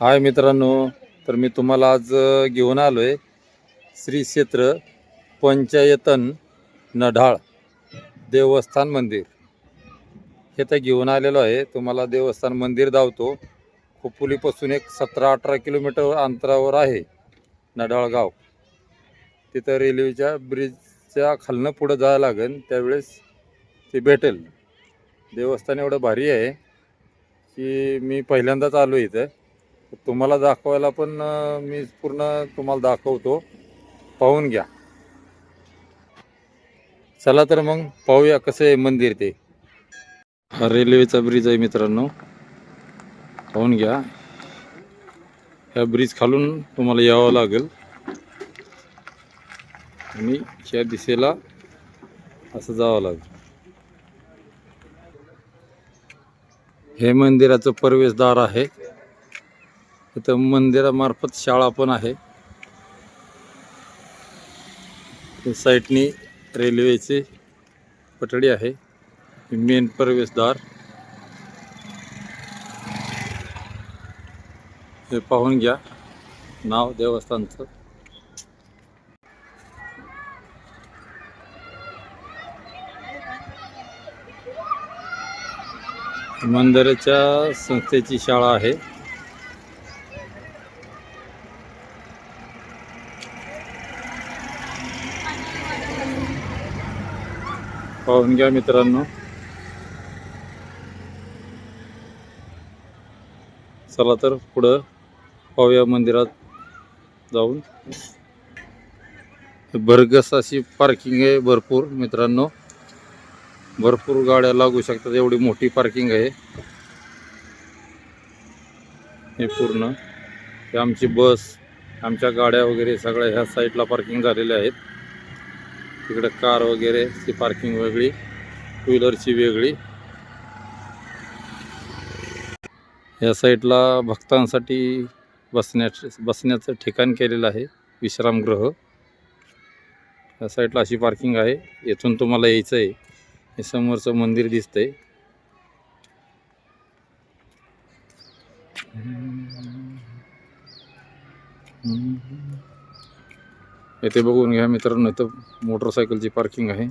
हाय मित्रांनो तर मी तुम्हाला आज घेऊन आलो आहे श्री क्षेत्र पंचायतन नढाळ देवस्थान मंदिर. हे तर घेऊन आलेलो आहे. तुम्हाला देवस्थान मंदिर धावतो खोपोलीपासून एक सतरा अठरा किलोमीटर अंतरावर आहे नढाळ गाव. तिथं रेल्वेच्या ब्रिजच्या खालनं पुढं जायला लागेल. त्यावेळेस ते भेटेल. देवस्थान एवढं भारी आहे की मी पहिल्यांदाच आलो इथं. तुम्हाला दाखवायला पण मी पूर्ण तुम्हाला दाखवतो. पाहून घ्या. चला तर मग पाहूया कसं आहे मंदिर ते. हा रेल्वेचा ब्रिज आहे मित्रांनो. पाहून घ्या. ह्या ब्रिज खालून तुम्हाला यावं लागेल. आणि ह्या दिशेला असं जावं लागेल. हे मंदिराचं प्रवेशद्वार आहे. इथं मंदिरामार्फत शाळा पण आहे. साईटनी साईडनी रेल्वेची पटडी आहे. मेन प्रवेशद्वार. हे पाहून घ्या. नाव देवस्थानचं. मंदिराच्या संस्थेची शाळा आहे. पाहून घ्या मित्रांनो. चला तर पुढं पाहूया मंदिरात जाऊन. भरगस अशी पार्किंग आहे भरपूर मित्रांनो. भरपूर गाड्या लागू शकतात एवढी मोठी पार्किंग आहे. हे पूर्ण. आमची बस आमच्या गाड्या वगैरे सगळ्या ह्या साईडला पार्किंग झालेल्या आहेत. तिकडे कार वगैरे ची पार्किंग वेगळी टू व्हीलरची वेगळी. या साईडला भक्तांसाठी बसण्या बसण्याचं ठिकाण केलेलं आहे विश्रामगृह या साईडला अशी पार्किंग आहे. येथून तुम्हाला यायचं आहे हे समोरचं मंदिर दिसतंय. येथे बघून घ्या मित्रांनो इथं मोटरसायकलची पार्किंग आहे.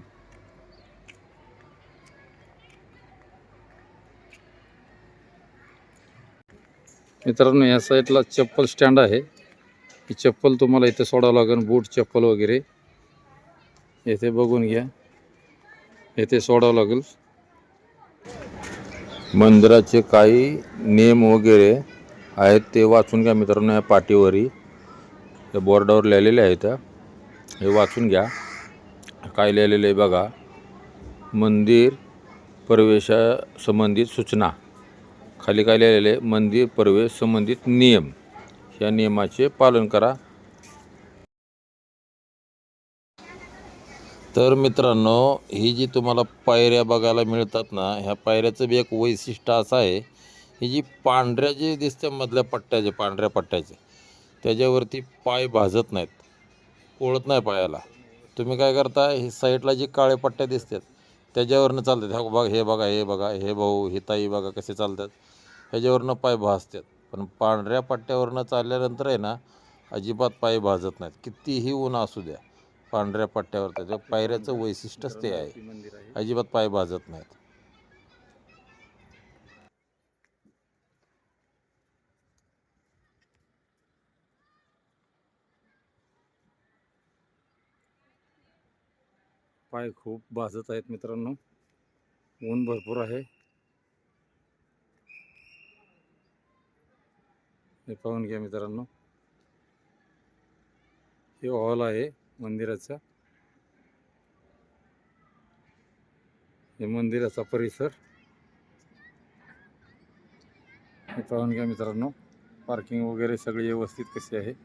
मित्रांनो या साईडला चप्पल स्टँड आहे. ही चप्पल तुम्हाला इथे सोडावं लागेल बूट चप्पल वगैरे. येथे बघून घ्या. येथे सोडावं लागेल. मंदिराचे काही नियम वगैरे आहेत ते वाचून घ्या मित्रांनो या पाठीवरी. त्या बोर्डावर लिहिलेल्या आहेत त्या. हे वाचून घ्या. काय लिहिलेलं आहे बघा. मंदिर प्रवेशासंबंधित सूचना. खाली काय लिहिलेलं आहे? मंदिर प्रवेश संबंधित नियम. या नियमाचे पालन करा. तर मित्रांनो ही जी तुम्हाला पायऱ्या बघायला मिळतात ना ह्या पायऱ्याचं बी एक वैशिष्ट्य असं आहे. ही जी पांढऱ्या जे दिसते मधल्या पट्ट्याचे पांढऱ्या पट्ट्याचे त्याच्यावरती पाय भाजत नाहीत. ओळत नाही पायाला. तुम्ही काय करता ही साईडला जी काळे पट्ट्या दिसतात त्याच्यावरनं चालतात. ह्या बघा हे बघा हे बघा हे भाऊ हे ताई बघा कसे चालतात. ह्याच्यावरनं पाय भाजतात पण पांढऱ्या पट्ट्यावरनं चालल्यानंतर आहे ना अजिबात पाय भाजत नाहीत. कितीही ऊन असू द्या पांढऱ्या पट्ट्यावर त्याच्या पायऱ्याचं वैशिष्ट्यच ते आहे. अजिबात पाय भाजत नाहीत. पाय खूप भाजत आहेत मित्रांनो. ऊन भरपूर आहे. हे पाहून घ्या मित्रांनो. हे हॉल आहे मंदिराचा. हे मंदिराचा परिसर. हे पाहून घ्या मित्रांनो. पार्किंग वगैरे सगळी व्यवस्थित कशी आहे?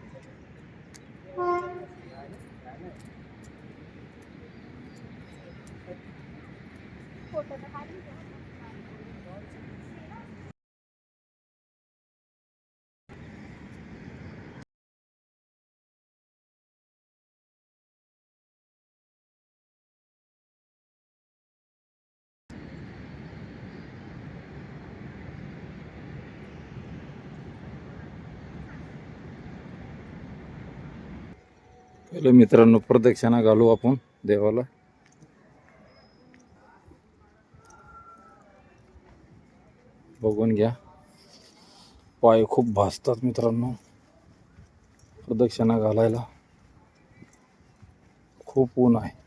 पहिले मित्रांनो प्रदक्षिणा घालू आपण देवाला. बघून घ्या. पाय खूप भासतात मित्रांनो प्रदक्षिणा घालायला. खूप ऊन आहे.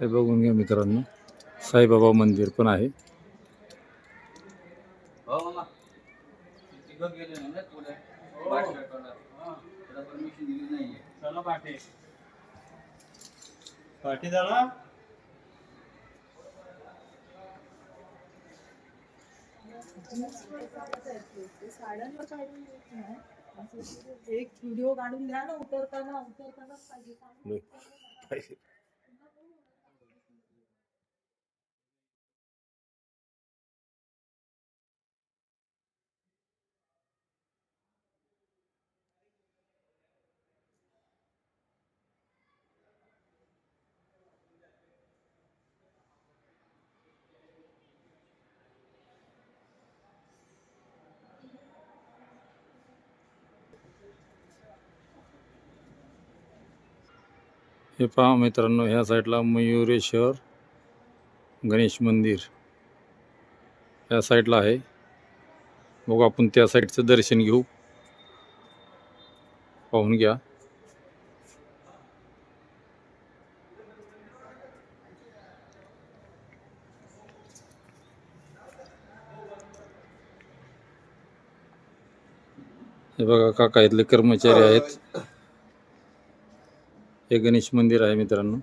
हे बघून घ्या मित्रांनो. साईबाबा मंदिर पण आहे. एक व्हिडिओ काढून द्या ना उतरताना उतरतानाच पाहिजे. हे पहा मित्रांनो ह्या साईडला मयुरेश्वर गणेश मंदिर ह्या साईडला आहे. बघू आपण त्या साईडचं दर्शन घेऊ. पाहून घ्या. हे बघा काका इथले कर्मचारी आहेत. हे गणेश मंदिर आहे मित्रांनो.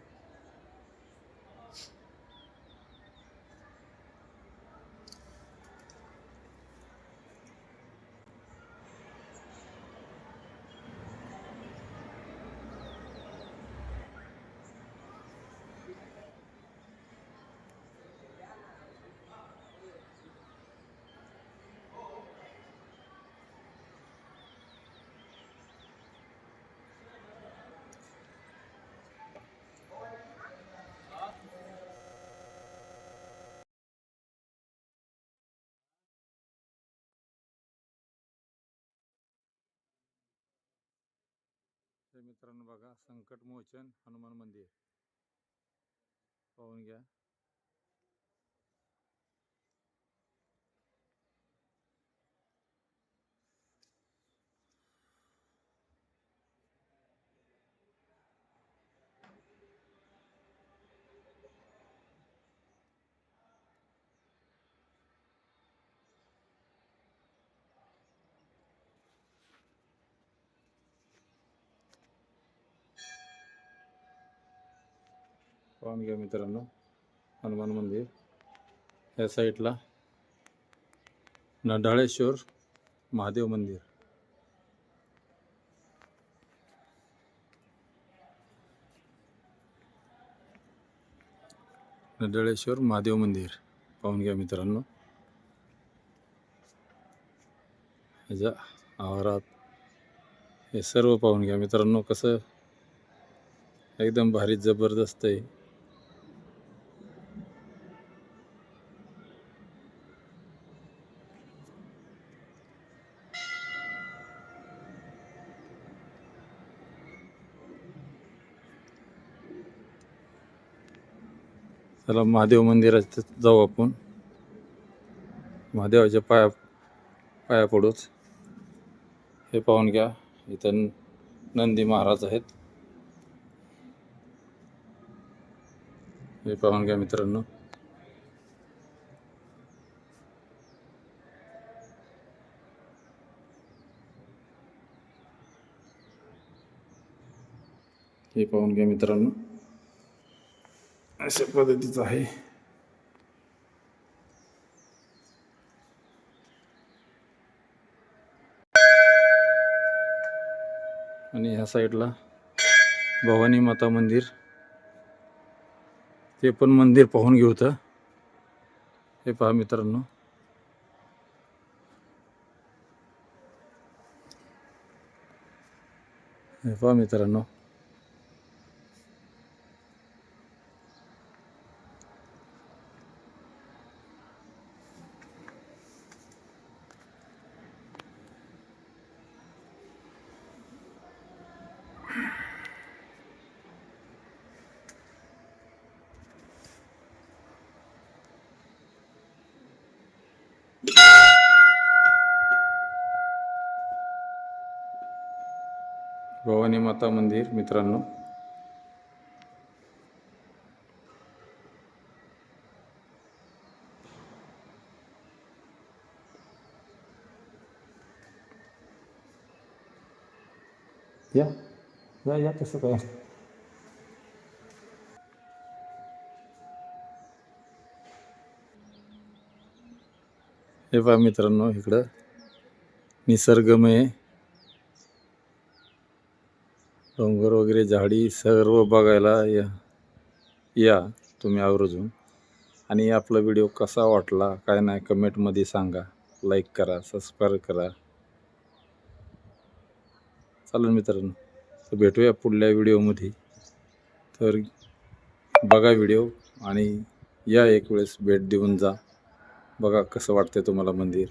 मित्रांनो बघा संकट मोचन हनुमान मंदिर. पाहून घ्या. पाहून घ्या मित्रांनो. हनुमान मंदिर. या साईडला नडाळेश्वर महादेव मंदिर. नडाळेश्वर महादेव मंदिर. पाहून घ्या मित्रांनो. ह्याच्या आवारात हे सर्व पाहून घ्या मित्रांनो कसं एकदम भारी जबरदस्त आहे. चला महादेव मंदिरात जाऊ आपण. महादेवाच्या पाया पाया पडूच. हे पाहून घ्या इथं नंदी महाराज आहेत. हे पाहून घ्या मित्रांनो. हे पाहून घ्या मित्रांनो. अशा पद्धतीचं आहे आणि ह्या साईडला भवानी माता मंदिर. ते पण मंदिर पाहून घेऊ तर हे पहा मित्रांनो. हे पहा मित्रांनो. भवानी माता मंदिर मित्रांनो. या या या तसं काय हे पहा मित्रांनो इकडं. निसर्गमय डोंगर वगैरे झाडी सर्व बघायला या या तुम्ही आवर्जून. आणि आपला व्हिडिओ कसा वाटला काय नाही कमेंटमध्ये सांगा. लाईक करा सबस्क्राईब करा. चालेल मित्रांनो तर भेटूया पुढल्या व्हिडिओमध्ये. तर बघा व्हिडिओ आणि या एक वेळेस भेट देऊन जा. बघा कसं वाटतं तुम्हाला मंदिर.